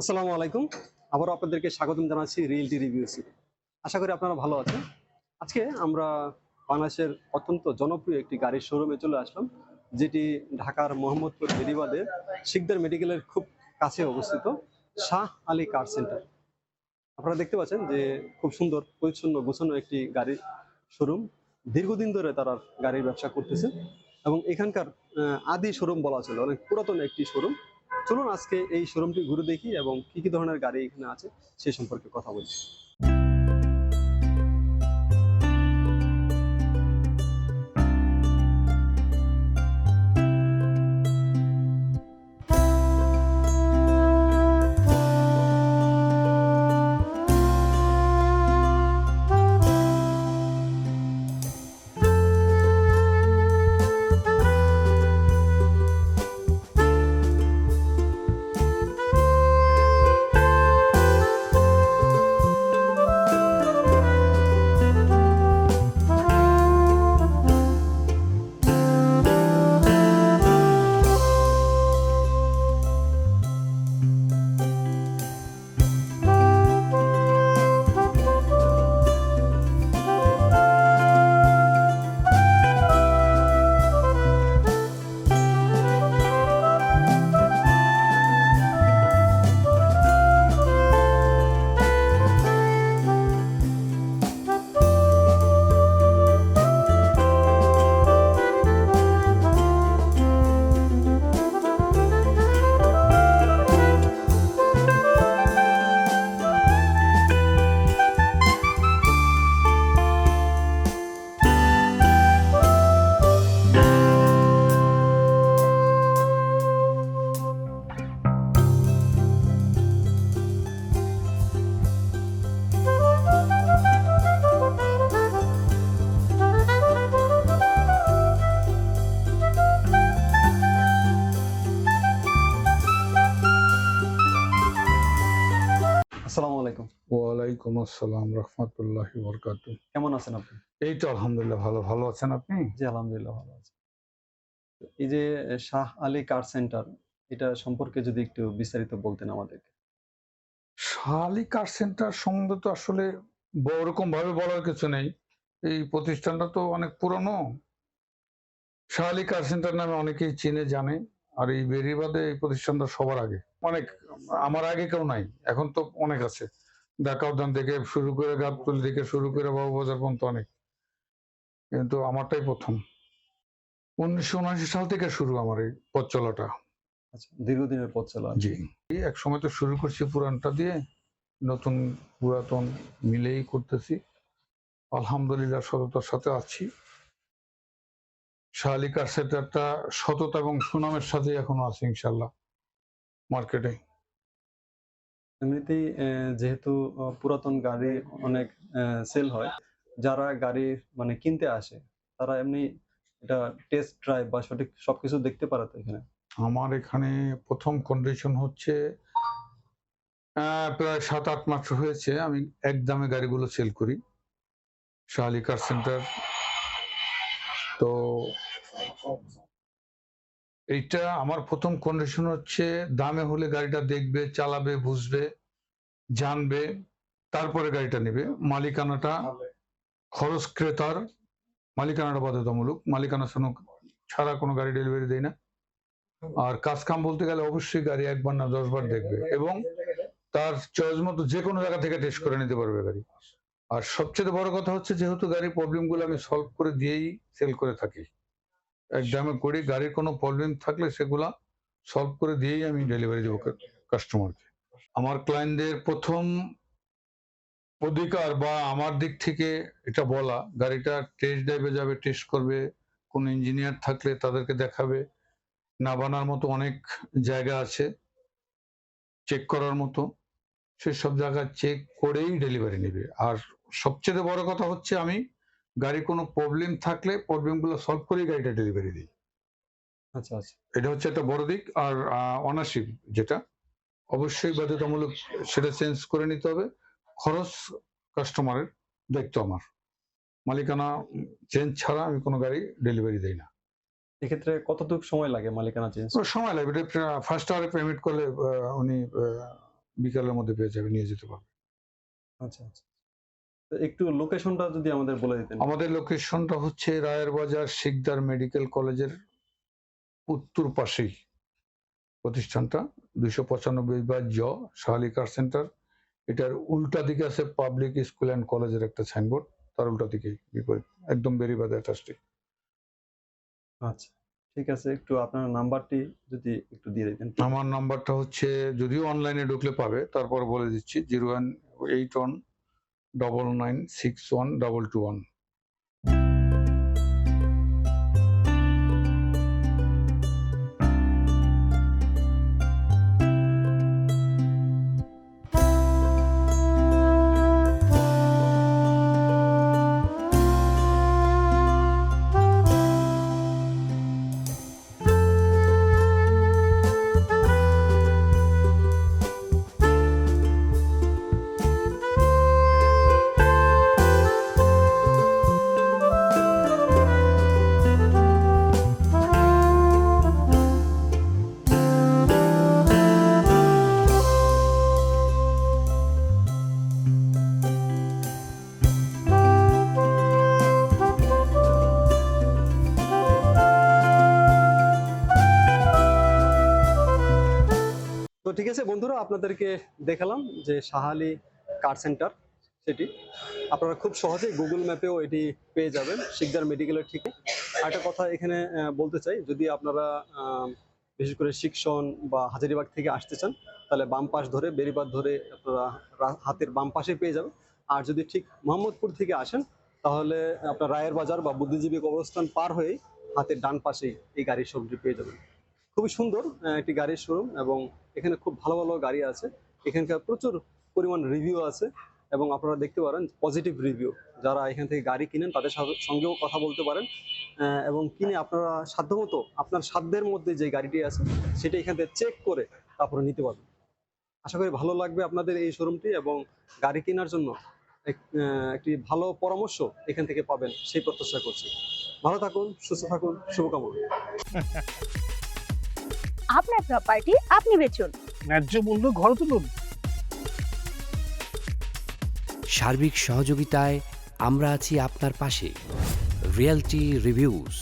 আসসালামু আলাইকুম। আবারও আপনাদেরকে স্বাগতম জানাচ্ছি রিয়েলটি রিভিউসি আশা করি আপনারা ভালো আছেন। আজকে আমরা বাংলাদেশের অত্যন্ত জনপ্রিয় একটি গাড়ির শোরুমে চলে আসলাম, যেটি ঢাকার মোহাম্মদপুর বেরিবাদের শিকদার মেডিকেলের খুব কাছে অবস্থিত শাহ আলী কার সেন্টার আপনারা দেখতে পাচ্ছেন যে খুব সুন্দর, পরিচ্ছন্ন, গোছানো একটি গাড়ির শোরুম দীর্ঘদিন ধরে তারা গাড়ির ব্যবসা করতেছে এবং এখানকার আদি শোরুম বলা চলে, অনেক পুরাতন একটি শোরুম চলুন আজকে এই শোরুমটি ঘুরে দেখি এবং কি কি ধরনের গাড়ি এখানে আছে সে সম্পর্কে কথা বলি। ওয়ালাইকুম আসসালাম রহমতুল্লাহ বরকাত কেমন আছেন আপনি? এই তো আলহামদুলিল্লাহ ভালো ভালো আছেন আপনি? জি আলহামদুলিল্লাহ ভালো আছি। এই যে শাহ আলী কার সেন্টার এটা সম্পর্কে যদি একটু বিস্তারিত বলতেন আমাদেরকে। শালি কার সেন্টার সম্বন্ধে তো আসলে ওরকম ভাবে বলার কিছু নেই। এই প্রতিষ্ঠানটা তো অনেক পুরনো। শাহালি কার সেন্টার নামে অনেকেই চিনে জানে। আর এই বেরিবাদে এই প্রতিষ্ঠানটা সবার আগে। অনেক আমার আগে কেউ নাই এখন তো অনেক আছে। ঢাকা উদ্যান থেকে শুরু করে গাবতুল থেকে শুরু করে বাবুবাজার পর্যন্ত অনেক। কিন্তু আমারটাই প্রথম। উনিশশো উনআশি সাল থেকে শুরু আমার এই পথ চলাটা। আচ্ছা দীর্ঘদিনের পথ চলা। জি। এক সময় তো শুরু করছি পুরানটা দিয়ে নতুন পুরাতন মিলেই করতেছি। আলহামদুলিল্লাহ সততার সাথে আছি। শালিকার সেটারটা সততা এবং সুনামের সাথে এখনও আছে ইনশাল্লাহ মার্কেটে এমনিতেই যেহেতু পুরাতন গাড়ি অনেক সেল হয়, যারা গাড়ি মানে কিনতে আসে, তারা এমনি এটা টেস্ট ড্রাইভ বা সঠিক সবকিছু দেখতে পারে তো এখানে? আমার এখানে প্রথম কন্ডিশন হচ্ছে প্রায় সাত আট মাস হয়েছে, আমি এক দামে গাড়িগুলো সেল করি শালিকার সেন্টার তো এইটা আমার প্রথম কন্ডিশন হচ্ছে, দামে হলে গাড়িটা দেখবে, চালাবে, বুঝবে। জানবে তারপরে গাড়িটা নেবে। মালিকানাটা খরচ ক্রেতার মালিকানাটা বাধ্যতামূলক। মালিকানা শুনুক ছাড়া কোনো গাড়ি ডেলিভারি দেয় না। আর কাজ কাম বলতে গেলে অবশ্যই গাড়ি একবার না দশবার দেখবে। এবং তার চয়েস মতো যে কোনো জায়গা থেকে টেস্ট করে নিতে পারবে গাড়ি। আর সবচেয়ে বড় কথা হচ্ছে যেহেতু গাড়ির প্রবলেমগুলো আমি সলভ করে দিয়েই সেল করে থাকি। এক দামে করি গাড়ির কোনো প্রবলেম থাকলে সেগুলা সলভ করে দিয়েই আমি ডেলিভারি দেবো কাস্টমারকে আমার ক্লায়েন্টদের প্রথম অধিকার বা আমার দিক থেকে এটা বলা গাড়িটা টেস্ট ড্রাইভে যাবে টেস্ট করবে কোন ইঞ্জিনিয়ার থাকলে তাদেরকে দেখাবে না বানার মতো অনেক জায়গা আছে চেক করার মতো সেসব জায়গা চেক করেই ডেলিভারি নেবে। আর সবচেয়ে বড় কথা হচ্ছে আমি গাড়ি কোনো প্রবলেম থাকলে প্রবলেমগুলো সলভ করেই গাড়িটা ডেলিভারি দিই। আচ্ছা আচ্ছা। এটা হচ্ছে একটা বড় দিক আর অনারশিপ যেটা অবশ্যই বাধ্যতামূলক সেটা চেঞ্জ করে নিতে হবে। খরচ কাস্টমারের দায়িত্ব আমার। মালিকানা চেঞ্জ ছাড়া আমি কোনো গাড়ি ডেলিভারি দেই না। এক্ষেত্রে কতটুকু সময় লাগে মালিকানা চেঞ্জ সময় লাগবে। ফার্স্ট আওয়ারে পেমেন্ট করলে উনি বিকালের মধ্যে পেয়ে যাবে নিয়ে যেতে পারবে। আচ্ছা আচ্ছা। তো একটু লোকেশনটা যদি আমাদের বলে দিতেন। আমাদের লোকেশনটা হচ্ছে রায়ের বাজার শিকদার মেডিকেল কলেজের উত্তর পাশেই। প্রতিষ্ঠানটা দুইশো পঁচানব্বই বা জ শাহালি কার সেন্টার। এটার উল্টা দিকে আছে পাবলিক স্কুল অ্যান্ড কলেজের একটা সাইনবোর্ড তার উল্টা দিকেই বিপরীত একদম বেরিবাদ অ্যাটাচটি আচ্ছা ঠিক আছে একটু আপনার নাম্বারটি যদি একটু দিয়ে দিতেন। আমার নাম্বারটা হচ্ছে যদিও অনলাইনে ঢুকলে পাবে তারপর বলে দিচ্ছি zero one eight one double nine six one double two one. ঠিক আছে, বন্ধুরা, আপনাদেরকে দেখালাম যে সাহালি কার সেন্টার সেটি। আপনারা খুব সহজেই গুগল ম্যাপেও এটি পেয়ে যাবেন, শিকদার মেডিকেলের ঠিক। একটা কথা এখানে বলতে চাই, যদি আপনারা বিশেষ করে শিক্ষণ বা হাজারিবাগ থেকে আসতে চান, তাহলে বাম পাশ ধরে বেরিবাদ ধরে আপনারা হাতের বাম পাশে পেয়ে যাবেন। আর যদি ঠিক মোহাম্মদপুর থেকে আসেন, তাহলে আপনার রায়ের বাজার বা বুদ্ধিজীবী কবরস্থান পার হয়েই হাতের ডান পাশেই এই গাড়ির সবজি পেয়ে যাবেন। খুবই সুন্দর একটি গাড়ির শোরুম এবং এখানে খুব ভালো ভালো গাড়ি আছে। এখানকার প্রচুর পরিমাণ রিভিউ আছে এবং আপনারা দেখতে পারেন পজিটিভ রিভিউ যারা এখান থেকে গাড়ি কিনেন তাদের সঙ্গেও কথা বলতে পারেন এবং কিনে আপনারা সাধ্যমতো আপনার সাধ্যের মধ্যে যে গাড়িটি আছে সেটা এখান থেকে চেক করে তারপরে নিতে পারবেন। আশা করি ভালো লাগবে আপনাদের এই শোরুমটি এবং গাড়ি কেনার জন্য একটি ভালো পরামর্শ এখান থেকে পাবেন, সেই প্রত্যাশা করছি। ভালো থাকুন, সুস্থ থাকুন, শুভকামনা। আপনার প্রপার্টি আপনি বেচুন। ন্যায্য মূল্য ঘর তুলুন। সার্বিক সহযোগিতায় আমরা আছি আপনার পাশে। Realty reviews